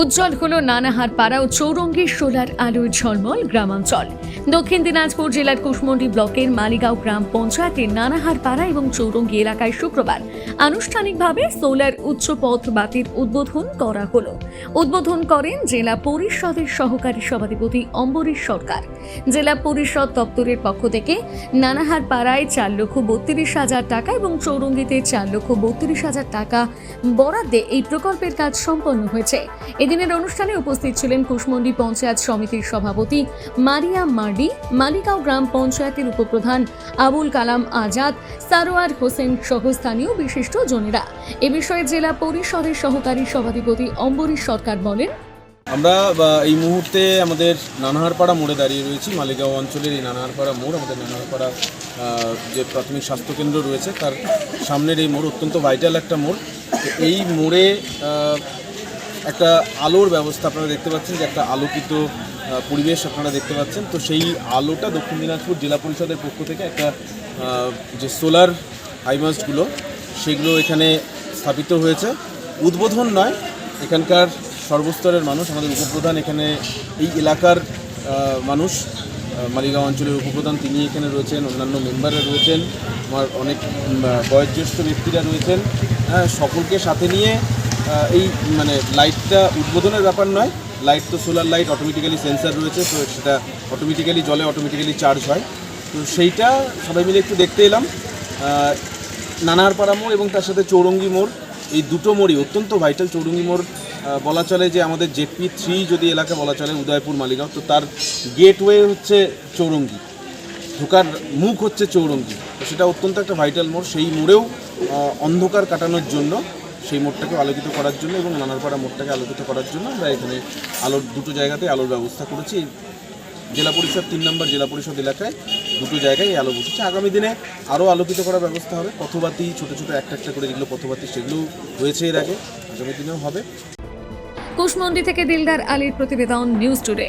উজ্জ্বল হলো নানাহার পাড়া ও চৌরঙ্গীর সোলার আলোয় ঝলমল গ্রামাঞ্চল। দক্ষিণ দিনাজপুর জেলার কুশমন্ডি ব্লকের মালিগাঁও গ্রাম পঞ্চায়েতের নানাহার পাড়া এবং চৌরঙ্গি এলাকায় শুক্রবার আনুষ্ঠানিকভাবে সোলার উচ্চ পথ বাতির উদ্বোধন করা হলো। উদ্বোধন করেন জেলা পরিষদের সহকারী সভাধিপতি অম্বরীশ সরকার। জেলা পরিষদ দপ্তরের পক্ষ থেকে নানাহার পাড়ায় চার লক্ষ বত্রিশ হাজার টাকা এবং চৌরঙ্গিতে চার লক্ষ বত্রিশ হাজার টাকা বরাদ্দে এই প্রকল্পের কাজ সম্পন্ন হয়েছে। এদিনের অনুষ্ঠানে উপস্থিত ছিলেন কুশমন্ডি পঞ্চায়েত সমিতির সভাপতি মারিয়া মার্ডি মালিগাঁও গ্রাম পঞ্চায়েতের উপপ্রধান আবুল কালাম আজাদ, সারোয়ার হোসেন সহ স্থানীয় বিশিষ্ট জনেরা। এ বিষয়ে জেলা পরিষদের সহকারী সভাধিপতি অম্বরীশ সরকার বলেন, আমরা এই মুহূর্তে আমাদের নানাহারপাড়া মোড়ে দাঁড়িয়ে রয়েছি, মালিগাঁও অঞ্চলের এই নানাহারপাড়া মোড়, আমাদের নানাহারপাড়া যে প্রাথমিক স্বাস্থ্যকেন্দ্র রয়েছে, তার সামনের এই মোড় অত্যন্ত ভাইটাল একটা মোড়। এই মোড়ে একটা আলোর ব্যবস্থা আপনারা দেখতে পাচ্ছেন যে একটা আলোকিত পরিবেশ আপনারা দেখতে পাচ্ছেন। তো সেই আলোটা দক্ষিণ দিনাজপুর জেলা পরিষদের পক্ষ থেকে একটা যে সোলার হাইমাস্টগুলো, সেগুলো এখানে স্থাপিত হয়েছে। উদ্বোধন নয়, এখানকার সর্বস্তরের মানুষ, আমাদের উপপ্রধান এখানে এই এলাকার মানুষ মালিগাঁও অঞ্চলের উপপ্রধান, তিনি এখানে রয়েছেন, অন্যান্য মেম্বাররা রয়েছেন, আমার অনেক বয়োজ্যেষ্ঠ ব্যক্তিরা রয়েছেন। হ্যাঁ সকলকে সাথে নিয়ে এই মানে লাইটটা উদ্বোধনের ব্যাপার নয়। লাইট তো সোলার লাইট অটোমেটিক্যালি সেন্সার রয়েছে, তো সেটা অটোমেটিক্যালি জলে অটোমেটিক্যালি চার্জ হয়। তো সেইটা সবাই মিলে একটু দেখতে এলাম। নানারপাড়া মোড় এবং তার সাথে চৌরঙ্গি মোড়, এই দুটো মোড়ই অত্যন্ত ভাইটাল চৌরঙ্গি মোড় বলা চলে যে আমাদের জেপি থ্রি যদি এলাকা বলা চলে, উদয়পুর, মালিগাঁও, তো তার গেটওয়ে হচ্ছে চৌরঙ্গি। ঢোকার মুখ হচ্ছে চৌরঙ্গি। সেটা অত্যন্ত একটা ভাইটাল মোড়। সেই মোড়েও অন্ধকার কাটানোর জন্য সেই মোড়টাকে আলোকিত করার জন্য এবং নানারপাড়া মোড়টাকে আলোকিত করার জন্য আমরা এখানে আলোর দুটো জায়গাতে আলোর ব্যবস্থা করেছি। জেলা পরিষদ তিন নম্বর জেলা পরিষদ এলাকায় দুটো জায়গায় আলো বসেছে। আগামী দিনে আরও আলোকিত করার ব্যবস্থা হবে। পথবাতি, ছোটো ছোটো একটা একটা করে যেগুলো পথবাতি সেগুলো হয়েছে এর আগে। আগামী দিনেও হবে। কুশমন্ডি থেকে দিলদার আলীর প্রতিবেদন, নিউজ টুডে।